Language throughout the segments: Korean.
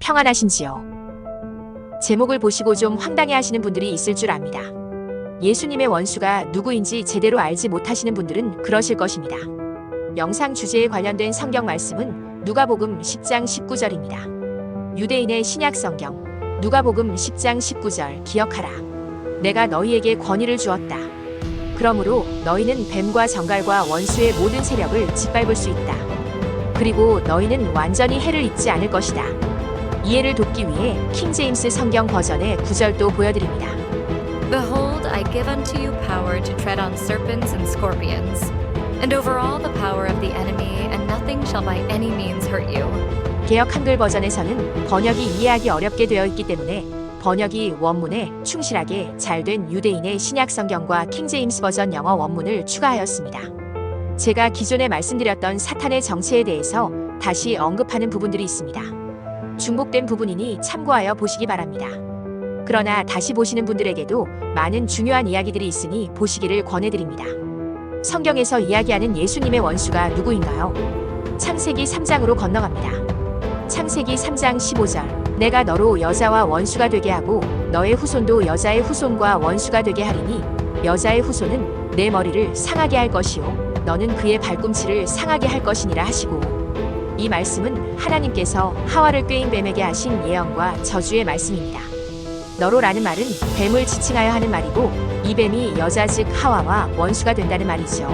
평안하신지요? 제목을 보시고 좀 황당해 하시는 분들이 있을 줄 압니다. 예수님의 원수가 누구인지 제대로 알지 못하시는 분들은 그러실 것입니다. 영상 주제에 관련된 성경 말씀은 누가복음 10장 19절입니다. 유대인의 신약 성경 누가복음 10장 19절 기억하라. 내가 너희에게 권위를 주었다. 그러므로 너희는 뱀과 정갈과 원수의 모든 세력을 짓밟을 수 있다. 그리고 너희는 완전히 해를 잊지 않을 것이다. 이해를 돕기 위해 킹 제임스 성경 버전의 구절도 보여드립니다. Behold, I give unto you power to tread on serpents and scorpions, and over all the power of the enemy, and nothing shall by any means hurt you. 개역 한글 버전에서는 번역이 이해하기 어렵게 되어 있기 때문에 번역이 원문에 충실하게 잘 된 유대인의 신약 성경과 킹 제임스 버전 영어 원문을 추가하였습니다. 제가 기존에 말씀드렸던 사탄의 정체에 대해서 다시 언급하는 부분들이 있습니다. 중복된 부분이니 참고하여 보시기 바랍니다. 그러나 다시 보시는 분들에게도 많은 중요한 이야기들이 있으니 보시기를 권해드립니다. 성경에서 이야기하는 예수님의 원수가 누구인가요? 창세기 3장으로 건너갑니다. 창세기 3장 15절 내가 너로 여자와 원수가 되게 하고 너의 후손도 여자의 후손과 원수가 되게 하리니 여자의 후손은 내 머리를 상하게 할 것이요 너는 그의 발꿈치를 상하게 할 것이니라 하시고 이 말씀은 하나님께서 하와를 꾀인 뱀에게 하신 예언과 저주의 말씀입니다. 너로라는 말은 뱀을 지칭하여 하는 말이고 이 뱀이 여자 즉 하와와 원수가 된다는 말이죠.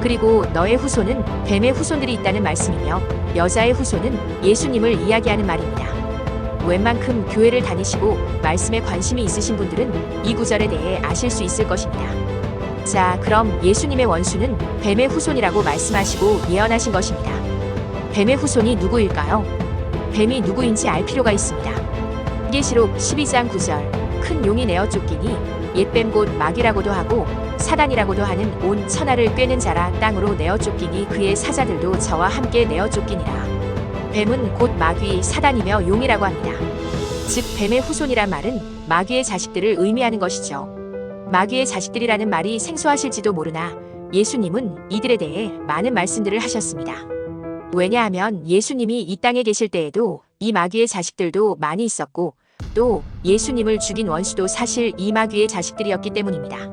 그리고 너의 후손은 뱀의 후손들이 있다는 말씀이며 여자의 후손은 예수님을 이야기하는 말입니다. 웬만큼 교회를 다니시고 말씀에 관심이 있으신 분들은 이 구절에 대해 아실 수 있을 것입니다. 자, 그럼 예수님의 원수는 뱀의 후손이라고 말씀하시고 예언하신 것입니다. 뱀의 후손이 누구일까요? 뱀이 누구인지 알 필요가 있습니다. 계시록 12장 9절 큰 용이 내어 쫓기니 옛뱀 곧 마귀라고도 하고 사단이라고도 하는 온 천하를 꿰는 자라 땅으로 내어 쫓기니 그의 사자들도 저와 함께 내어 쫓기니라. 뱀은 곧 마귀 사단이며 용이라고 합니다. 즉 뱀의 후손이란 말은 마귀의 자식들을 의미하는 것이죠. 마귀의 자식들이라는 말이 생소하실지도 모르나 예수님은 이들에 대해 많은 말씀들을 하셨습니다. 왜냐하면 예수님이 이 땅에 계실 때에도 이 마귀의 자식들도 많이 있었고 또 예수님을 죽인 원수도 사실 이 마귀의 자식들이었기 때문입니다.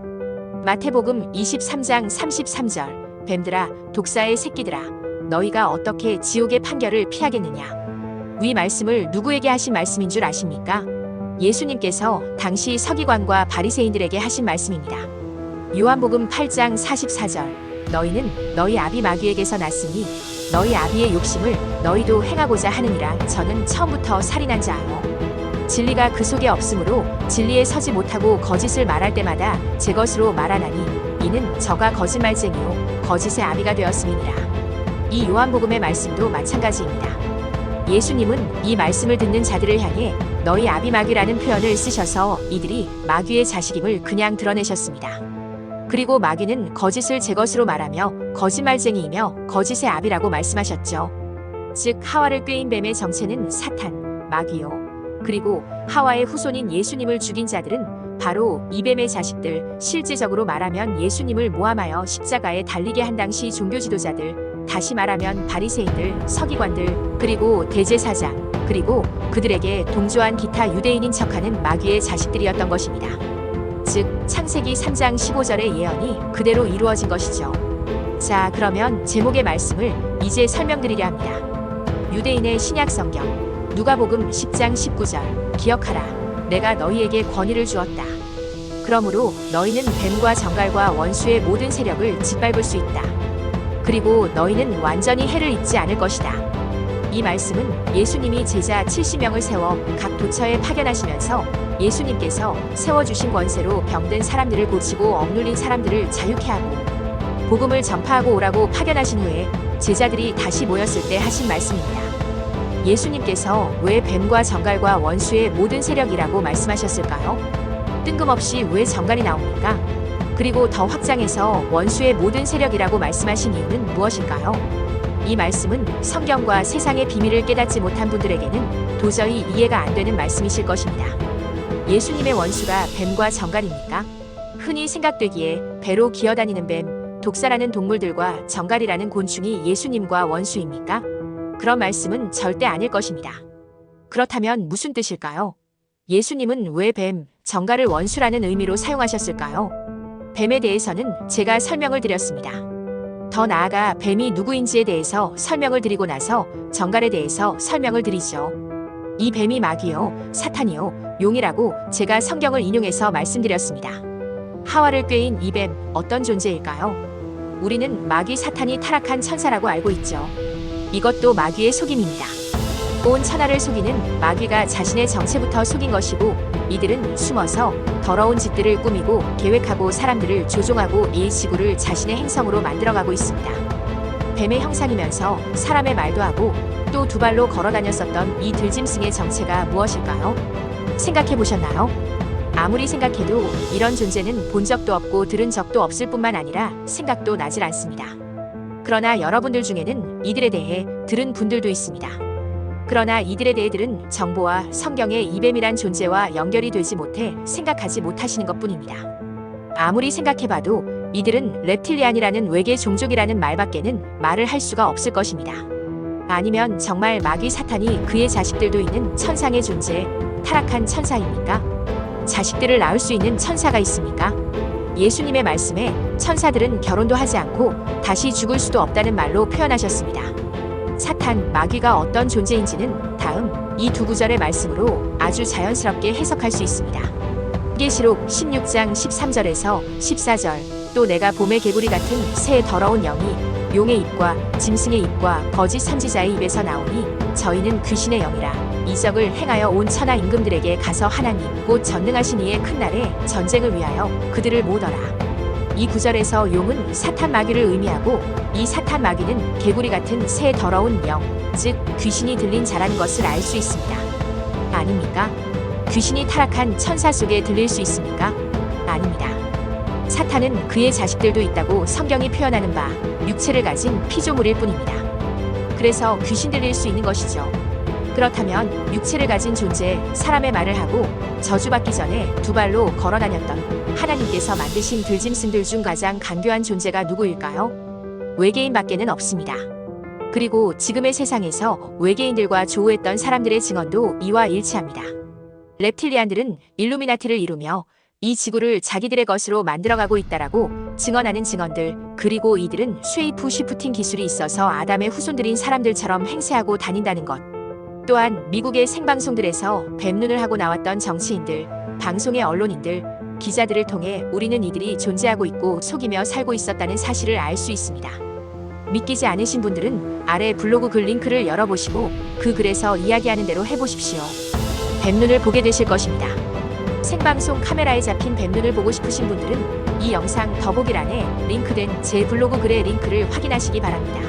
마태복음 23장 33절 뱀들아 독사의 새끼들아 너희가 어떻게 지옥의 판결을 피하겠느냐 위 말씀을 누구에게 하신 말씀인 줄 아십니까? 예수님께서 당시 서기관과 바리새인들에게 하신 말씀입니다. 요한복음 8장 44절 너희는 너희 아비 마귀에게서 났으니 너희 아비의 욕심을 너희도 행하고자 하느니라. 저는 처음부터 살인한 자요 진리가 그 속에 없으므로 진리에 서지 못하고 거짓을 말할 때마다 제 것으로 말하나니 이는 저가 거짓말쟁이요 거짓의 아비가 되었음이니라. 이 요한복음의 말씀도 마찬가지입니다. 예수님은 이 말씀을 듣는 자들을 향해 너희 아비 마귀라는 표현을 쓰셔서 이들이 마귀의 자식임을 그냥 드러내셨습니다. 그리고 마귀는 거짓을 제 것으로 말하며 거짓말쟁이이며 거짓의 아비라고 말씀하셨죠. 즉 하와를 꾀인 뱀의 정체는 사탄, 마귀요. 그리고 하와의 후손인 예수님을 죽인 자들은 바로 이 뱀의 자식들, 실제적으로 말하면 예수님을 모함하여 십자가에 달리게 한 당시 종교 지도자들, 다시 말하면 바리새인들, 서기관들, 그리고 대제사장, 그리고 그들에게 동조한 기타 유대인인 척하는 마귀의 자식들이었던 것입니다. 즉 창세기 3장 15절의 예언이 그대로 이루어진 것이죠. 자, 그러면 제목의 말씀을 이제 설명드리려 합니다. 유대인의 신약 성경 누가복음 10장 19절 기억하라 내가 너희에게 권위를 주었다. 그러므로 너희는 뱀과 정갈과 원수의 모든 세력을 짓밟을 수 있다. 그리고 너희는 완전히 해를 잊지 않을 것이다. 이 말씀은 예수님이 제자 70명을 세워 각 도처에 파견하시면서 예수님께서 세워주신 권세로 병든 사람들을 고치고 억눌린 사람들을 자유케 하고 복음을 전파하고 오라고 파견하신 후에 제자들이 다시 모였을 때 하신 말씀입니다. 예수님께서 왜 뱀과 정갈과 원수의 모든 세력이라고 말씀하셨을까요? 뜬금없이 왜 정갈이 나옵니까? 그리고 더 확장해서 원수의 모든 세력이라고 말씀하신 이유는 무엇일까요? 이 말씀은 성경과 세상의 비밀을 깨닫지 못한 분들에게는 도저히 이해가 안 되는 말씀이실 것입니다. 예수님의 원수가 뱀과 정갈입니까? 흔히 생각되기에 배로 기어다니는 뱀, 독사라는 동물들과 정갈이라는 곤충이 예수님과 원수입니까? 그런 말씀은 절대 아닐 것입니다. 그렇다면 무슨 뜻일까요? 예수님은 왜 뱀, 정갈을 원수라는 의미로 사용하셨을까요? 뱀에 대해서는 제가 설명을 드렸습니다. 더 나아가 뱀이 누구인지에 대해서 설명을 드리고 나서 정갈에 대해서 설명을 드리죠. 이 뱀이 마귀요, 사탄이요, 용이라고 제가 성경을 인용해서 말씀드렸습니다. 하와를 꿰인 이 뱀, 어떤 존재일까요? 우리는 마귀 사탄이 타락한 천사라고 알고 있죠. 이것도 마귀의 속임입니다. 온 천하를 속이는 마귀가 자신의 정체부터 속인 것이고 이들은 숨어서 더러운 짓들을 꾸미고 계획하고 사람들을 조종하고 이 지구를 자신의 행성으로 만들어가고 있습니다. 뱀의 형상이면서 사람의 말도 하고 또 두 발로 걸어 다녔었던 이 들짐승의 정체가 무엇일까요? 생각해 보셨나요? 아무리 생각해도 이런 존재는 본 적도 없고 들은 적도 없을 뿐만 아니라 생각도 나질 않습니다. 그러나 여러분들 중에는 이들에 대해 들은 분들도 있습니다. 그러나 이들에 대해 들은 정보와 성경의 이뱀이란 존재와 연결이 되지 못해 생각하지 못하시는 것 뿐입니다. 아무리 생각해봐도 이들은 reptilian이라는 외계 종족이라는 말밖에는 말을 할 수가 없을 것입니다. 아니면 정말 마귀 사탄이 그의 자식들도 있는 천상의 존재, 타락한 천사입니까? 자식들을 낳을 수 있는 천사가 있습니까? 예수님의 말씀에 천사들은 결혼도 하지 않고 다시 죽을 수도 없다는 말로 표현하셨습니다. 사탄, 마귀가 어떤 존재인지는 다음 이 두 구절의 말씀으로 아주 자연스럽게 해석할 수 있습니다. 계시록 16장 13절에서 14절 또 내가 봄의 개구리 같은 새 더러운 영이 용의 입과 짐승의 입과 거짓 선지자의 입에서 나오니 저희는 귀신의 영이라 이적을 행하여 온 천하 임금들에게 가서 하나님 곧 전능하신 이의 큰 날에 전쟁을 위하여 그들을 모더라. 이 구절에서 용은 사탄 마귀를 의미하고 이 사탄 마귀는 개구리 같은 새 더러운 영, 즉 귀신이 들린 자라는 것을 알 수 있습니다. 아닙니까? 귀신이 타락한 천사 속에 들릴 수 있습니까? 아닙니다. 사탄은 그의 자식들도 있다고 성경이 표현하는 바 육체를 가진 피조물일 뿐입니다. 그래서 귀신 들릴 수 있는 것이죠. 그렇다면 육체를 가진 존재, 사람의 말을 하고 저주받기 전에 두 발로 걸어 다녔던 하나님께서 만드신 들짐승들 중 가장 간교한 존재가 누구일까요? 외계인밖에는 없습니다. 그리고 지금의 세상에서 외계인들과 조우했던 사람들의 증언도 이와 일치합니다. reptilian들은 일루미나티를 이루며 이 지구를 자기들의 것으로 만들어가고 있다라고 증언하는 증언들 그리고 이들은 쉐이프 쉬프팅 기술이 있어서 아담의 후손들인 사람들처럼 행세하고 다닌다는 것 또한 미국의 생방송들에서 뱀눈을 하고 나왔던 정치인들 방송의 언론인들 기자들을 통해 우리는 이들이 존재하고 있고 속이며 살고 있었다는 사실을 알 수 있습니다. 믿기지 않으신 분들은 아래 블로그 글 링크를 열어보시고 그 글에서 이야기하는 대로 해보십시오. 뱀눈을 보게 되실 것입니다. 생방송 카메라에 잡힌 뱀눈을 보고 싶으신 분들은 이 영상 더보기란에 링크된 제 블로그 글의 링크를 확인하시기 바랍니다.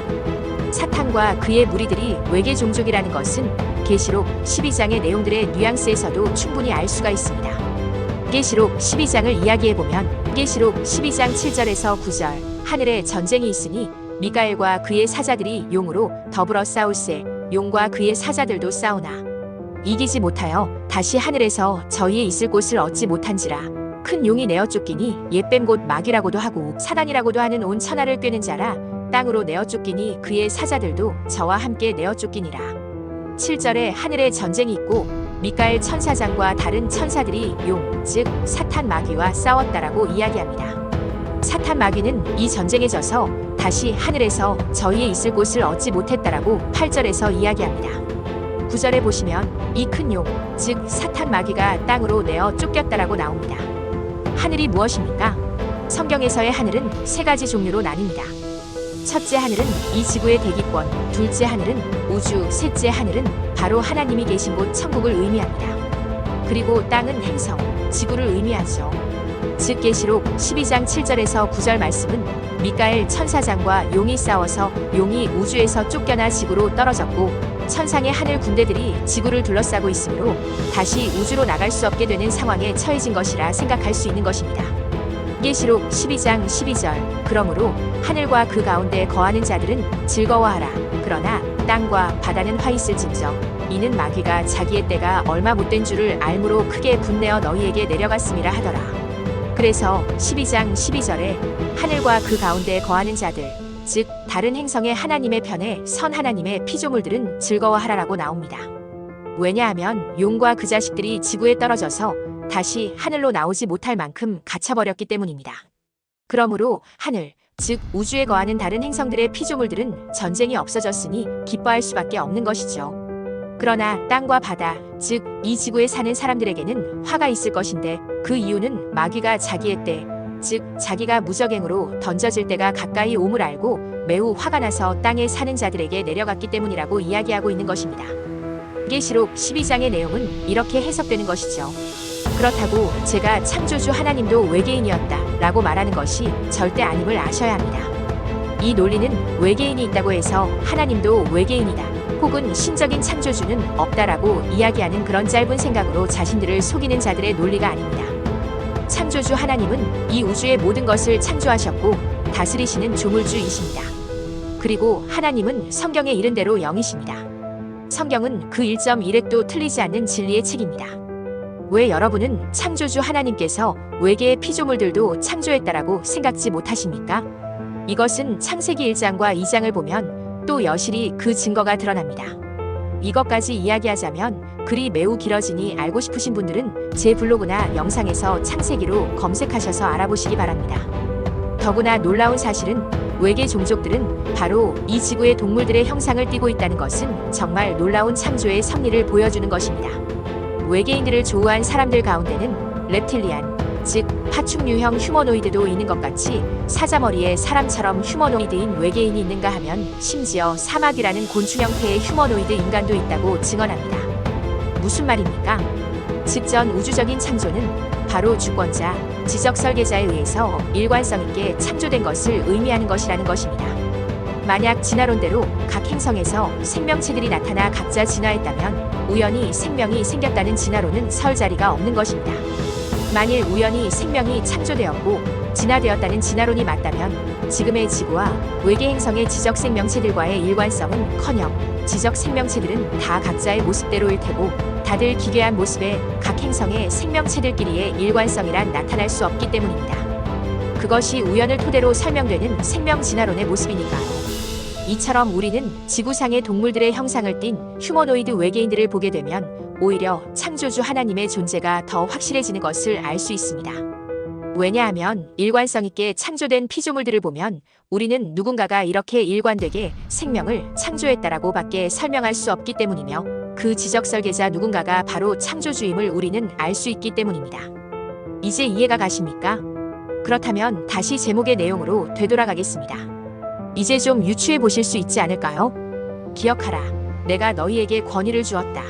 사탄과 그의 무리들이 외계 종족이라는 것은 계시록 12장의 내용들의 뉘앙스에서도 충분히 알 수가 있습니다. 계시록 12장을 이야기해 보면 계시록 12장 7절에서 9절 하늘에 전쟁이 있으니 미가엘과 그의 사자들이 용으로 더불어 싸울세 용과 그의 사자들도 싸우나 이기지 못하여 다시 하늘에서 저희의 있을 곳을 얻지 못한지라 큰 용이 내어 쫓기니 옛뱀 곧 마귀라고도 하고 사단이라고도 하는 온 천하를 꿰는 자라 땅으로 내어 쫓기니 그의 사자들도 저와 함께 내어 쫓기니라 7절에 하늘에 전쟁이 있고 미가엘 천사장과 다른 천사들이 용, 즉 사탄 마귀와 싸웠다라고 이야기합니다. 사탄 마귀는 이 전쟁에 져서 다시 하늘에서 저희의 있을 곳을 얻지 못했다라고 8절에서 이야기합니다. 9절에 보시면 이 큰 용, 즉 사탄 마귀가 땅으로 내어 쫓겼다라고 나옵니다. 하늘이 무엇입니까? 성경에서의 하늘은 세 가지 종류로 나뉩니다. 첫째 하늘은 이 지구의 대기권, 둘째 하늘은 우주, 셋째 하늘은 바로 하나님이 계신 곳 천국을 의미합니다. 그리고 땅은 행성, 지구를 의미하죠. 즉 계시록 12장 7절에서 9절 말씀은 미가엘 천사장과 용이 싸워서 용이 우주에서 쫓겨나 지구로 떨어졌고 천상의 하늘 군대들이 지구를 둘러싸고 있으므로 다시 우주로 나갈 수 없게 되는 상황에 처해진 것이라 생각할 수 있는 것입니다. 계시록 12장 12절. 그러므로 하늘과 그 가운데 거하는 자들은 즐거워하라. 그러나 땅과 바다는 화 있을진정 이는 마귀가 자기의 때가 얼마 못된 줄을 알므로 크게 분내어 너희에게 내려갔음이라 하더라. 그래서 12장 12절에 하늘과 그 가운데 거하는 자들 즉 다른 행성의 하나님의 편에 선 하나님의 피조물들은 즐거워하라라고 나옵니다 왜냐하면 용과 그 자식들이 지구에 떨어져서 다시 하늘로 나오지 못할 만큼 갇혀버렸기 때문입니다. 그러므로 하늘, 즉 우주에 거하는 다른 행성들의 피조물들은 전쟁이 없어졌으니 기뻐할 수밖에 없는 것이죠. 그러나 땅과 바다, 즉 이 지구에 사는 사람들에게는 화가 있을 것인데 그 이유는 마귀가 자기의 때, 즉 자기가 무적행으로 던져질 때가 가까이 옴을 알고 매우 화가 나서 땅에 사는 자들에게 내려갔기 때문이라고 이야기하고 있는 것입니다. 계시록 12장의 내용은 이렇게 해석되는 것이죠. 그렇다고 제가 창조주 하나님도 외계인이었다 라고 말하는 것이 절대 아님을 아셔야 합니다. 이 논리는 외계인이 있다고 해서 하나님도 외계인이다 혹은 신적인 창조주는 없다라고 이야기하는 그런 짧은 생각으로 자신들을 속이는 자들의 논리가 아닙니다. 창조주 하나님은 이 우주의 모든 것을 창조하셨고 다스리시는 조물주이십니다. 그리고 하나님은 성경에 이른 대로 영이십니다. 성경은 그 1.1획도 틀리지 않는 진리의 책입니다. 왜 여러분은 창조주 하나님께서 외계의 피조물들도 창조했다라고 생각지 못하십니까? 이것은 창세기 1장과 2장을 보면 또 여실히 그 증거가 드러납니다. 이것까지 이야기하자면 글이 매우 길어지니 알고 싶으신 분들은 제 블로그나 영상에서 창세기로 검색하셔서 알아보시기 바랍니다. 더구나 놀라운 사실은 외계 종족들은 바로 이 지구의 동물들의 형상을 띠고 있다는 것은 정말 놀라운 창조의 섭리를 보여주는 것입니다. 외계인들을 조우한 사람들 가운데는 reptilian, 즉 파충류형 휴머노이드도 있는 것 같이 사자머리에 사람처럼 휴머노이드인 외계인이 있는가 하면 심지어 사막이라는 곤충 형태의 휴머노이드 인간도 있다고 증언합니다. 무슨 말입니까? 직전 우주적인 창조는 바로 주권자, 지적 설계자에 의해서 일관성 있게 창조된 것을 의미하는 것이라는 것입니다. 만약 진화론대로 각 행성에서 생명체들이 나타나 각자 진화했다면 우연히 생명이 생겼다는 진화론은 설 자리가 없는 것입니다. 만일 우연히 생명이 창조되었고 진화되었다는 진화론이 맞다면 지금의 지구와 외계 행성의 지적 생명체들과의 일관성은커녕 지적 생명체들은 다 각자의 모습대로일 테고 다들 기괴한 모습의 각 행성의 생명체들끼리의 일관성이란 나타날 수 없기 때문입니다. 그것이 우연을 토대로 설명되는 생명 진화론의 모습이니까요. 이처럼 우리는 지구상의 동물들의 형상을 띤 휴머노이드 외계인들을 보게 되면 오히려 창조주 하나님의 존재가 더 확실해지는 것을 알 수 있습니다. 왜냐하면 일관성 있게 창조된 피조물들을 보면 우리는 누군가가 이렇게 일관되게 생명을 창조했다라고 밖에 설명할 수 없기 때문이며 그 지적 설계자 누군가가 바로 창조주임을 우리는 알 수 있기 때문입니다. 이제 이해가 가십니까? 그렇다면 다시 제목의 내용으로 되돌아가겠습니다. 이제 좀 유추해 보실 수 있지 않을까요? 기억하라. 내가 너희에게 권위를 주었다.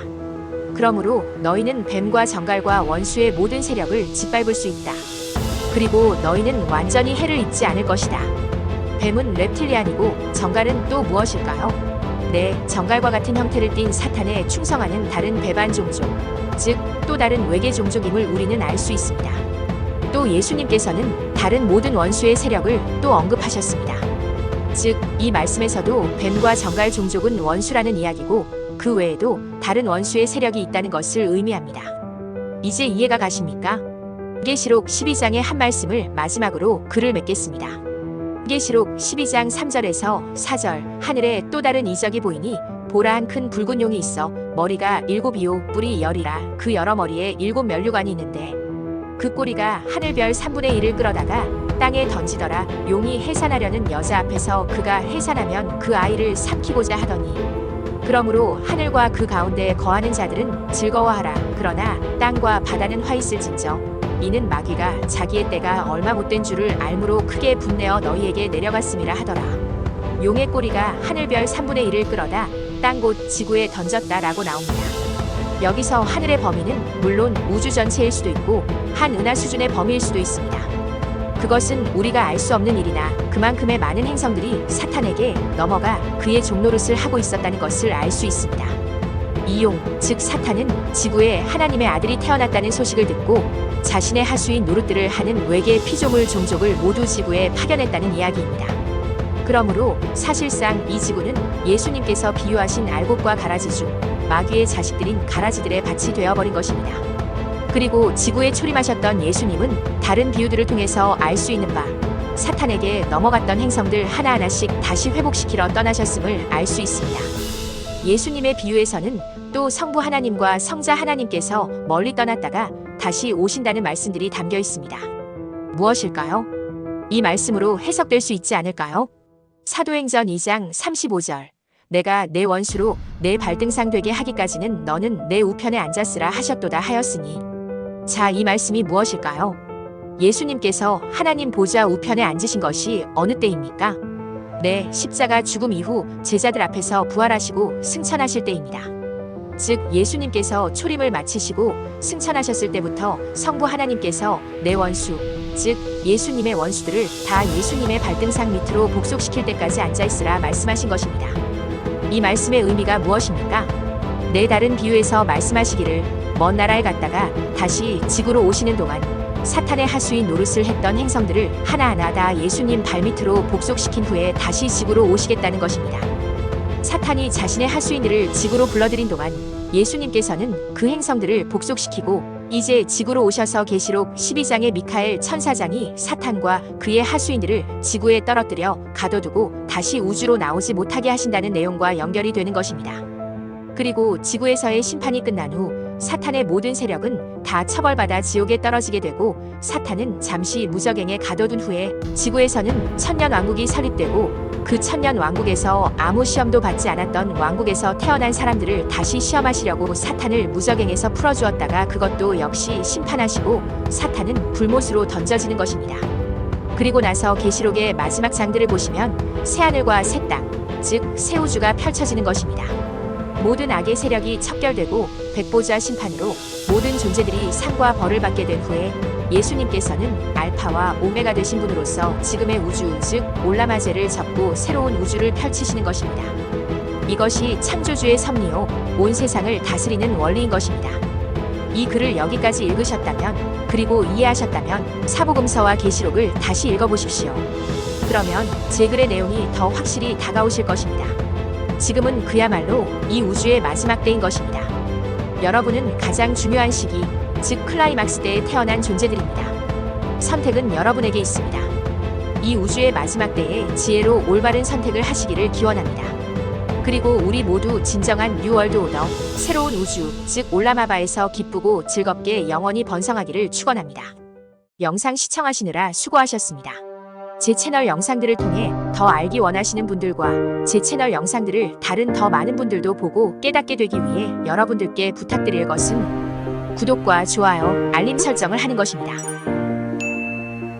그러므로 너희는 뱀과 정갈과 원수의 모든 세력을 짓밟을 수 있다. 그리고 너희는 완전히 해를 입지 않을 것이다. 뱀은 reptilian이고 정갈은 또 무엇일까요? 네, 정갈과 같은 형태를 띤 사탄에 충성하는 다른 배반 종족, 즉 또 다른 외계 종족임을 우리는 알 수 있습니다. 또 예수님께서는 다른 모든 원수의 세력을 또 언급하셨습니다. 즉, 이 말씀에서도 뱀과 정갈 종족은 원수라는 이야기고 그 외에도 다른 원수의 세력이 있다는 것을 의미합니다. 이제 이해가 가십니까? 계시록 12장의 한 말씀을 마지막으로 글을 맺겠습니다. 계시록 12장 3절에서 4절 하늘에 또 다른 이적이 보이니 보라 한 큰 붉은 용이 있어 머리가 일곱이요 뿔이 열이라 그 여러 머리에 일곱 면류관이 있는데 그 꼬리가 하늘별 3분의 1을 끌어다가 땅에 던지더라 용이 해산하려는 여자 앞에서 그가 해산하면 그 아이를 삼키고자 하더니 그러므로 하늘과 그 가운데 거하는 자들은 즐거워하라 그러나 땅과 바다는 화 있을진저 이는 마귀가 자기의 때가 얼마 못된 줄을 알므로 크게 분내어 너희에게 내려갔음이라 하더라 용의 꼬리가 하늘별 3분의 1을 끌어다 땅곧 지구에 던졌다라고 나옵니다. 여기서 하늘의 범위는 물론 우주 전체일 수도 있고 한 은하 수준의 범위일 수도 있습니다. 그것은 우리가 알 수 없는 일이나 그만큼의 많은 행성들이 사탄에게 넘어가 그의 종노릇을 하고 있었다는 것을 알 수 있습니다. 이용, 즉 사탄은 지구에 하나님의 아들이 태어났다는 소식을 듣고 자신의 하수인 노릇들을 하는 외계 피조물 종족을 모두 지구에 파견했다는 이야기입니다. 그러므로 사실상 이 지구는 예수님께서 비유하신 알곡과 가라지 중 마귀의 자식들인 가라지들의 밭이 되어버린 것입니다. 그리고 지구에 초림하셨던 예수님은 다른 비유들을 통해서 알 수 있는 바 사탄에게 넘어갔던 행성들 하나하나씩 다시 회복시키러 떠나셨음을 알 수 있습니다. 예수님의 비유에서는 또또 성부 하나님과 성자 하나님께서 멀리 떠났다가 다시 오신다는 말씀들이 담겨 있습니다. 무엇일까요? 이 말씀으로 해석될 수 있지 않을까요? 사도행전 2장 35절. 내가 내 원수로 내 발등상 되게 하기까지는 너는 내 우편에 앉았으라 하셨도다 하였으니. 자, 이 말씀이 무엇일까요? 예수님께서 하나님 보좌 우편에 앉으신 것이 어느 때입니까? 네, 십자가 죽음 이후 제자들 앞에서 부활하시고 승천하실 때입니다. 즉, 예수님께서 초림을 마치시고 승천하셨을 때부터 성부 하나님께서 내 원수, 즉, 예수님의 원수들을 다 예수님의 발등상 밑으로 복속시킬 때까지 앉아있으라 말씀하신 것입니다. 이 말씀의 의미가 무엇입니까? 네 다른 비유에서 말씀하시기를 먼 나라에 갔다가 다시 지구로 오시는 동안 사탄의 하수인 노릇을 했던 행성들을 하나하나 다 예수님 발밑으로 복속시킨 후에 다시 지구로 오시겠다는 것입니다. 사탄이 자신의 하수인들을 지구로 불러들인 동안 예수님께서는 그 행성들을 복속시키고 이제 지구로 오셔서 계시록 12장의 미카엘 천사장이 사탄과 그의 하수인들을 지구에 떨어뜨려 가둬두고 다시 우주로 나오지 못하게 하신다는 내용과 연결이 되는 것입니다. 그리고 지구에서의 심판이 끝난 후 사탄의 모든 세력은 다 처벌받아 지옥에 떨어지게 되고 사탄은 잠시 무적행에 가둬둔 후에 지구에서는 천년 왕국이 설립되고 그 천년 왕국에서 아무 시험도 받지 않았던 왕국에서 태어난 사람들을 다시 시험하시려고 사탄을 무적행에서 풀어주었다가 그것도 역시 심판하시고 사탄은 불못으로 던져지는 것입니다. 그리고 나서 계시록의 마지막 장들을 보시면 새하늘과 새 땅, 즉 새 우주가 펼쳐지는 것입니다. 모든 악의 세력이 척결되고 백보자 심판으로 모든 존재들이 상과 벌을 받게 된 후에 예수님께서는 알파와 오메가 되신 분으로서 지금의 우주 즉 올라마제를 접고 새로운 우주를 펼치시는 것입니다. 이것이 창조주의 섭리요 온 세상을 다스리는 원리인 것입니다. 이 글을 여기까지 읽으셨다면 그리고 이해하셨다면 사복음서와 계시록을 다시 읽어보십시오. 그러면 제 글의 내용이 더 확실히 다가오실 것입니다. 지금은 그야말로 이 우주의 마지막 때인 것입니다. 여러분은 가장 중요한 시기, 즉 클라이막스 때에 태어난 존재들입니다. 선택은 여러분에게 있습니다. 이 우주의 마지막 때에 지혜로 올바른 선택을 하시기를 기원합니다. 그리고 우리 모두 진정한 뉴월드 오더, 새로운 우주, 즉 올라마바에서 기쁘고 즐겁게 영원히 번성하기를 축원합니다. 영상 시청하시느라 수고하셨습니다. 제 채널 영상들을 통해 더 알기 원하시는 분들과 제 채널 영상들을 다른 더 많은 분들도 보고 깨닫게 되기 위해 여러분들께 부탁드릴 것은 구독과 좋아요, 알림 설정을 하는 것입니다.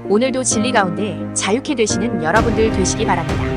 오늘도 진리 가운데 자유케 되시는 여러분들 되시기 바랍니다.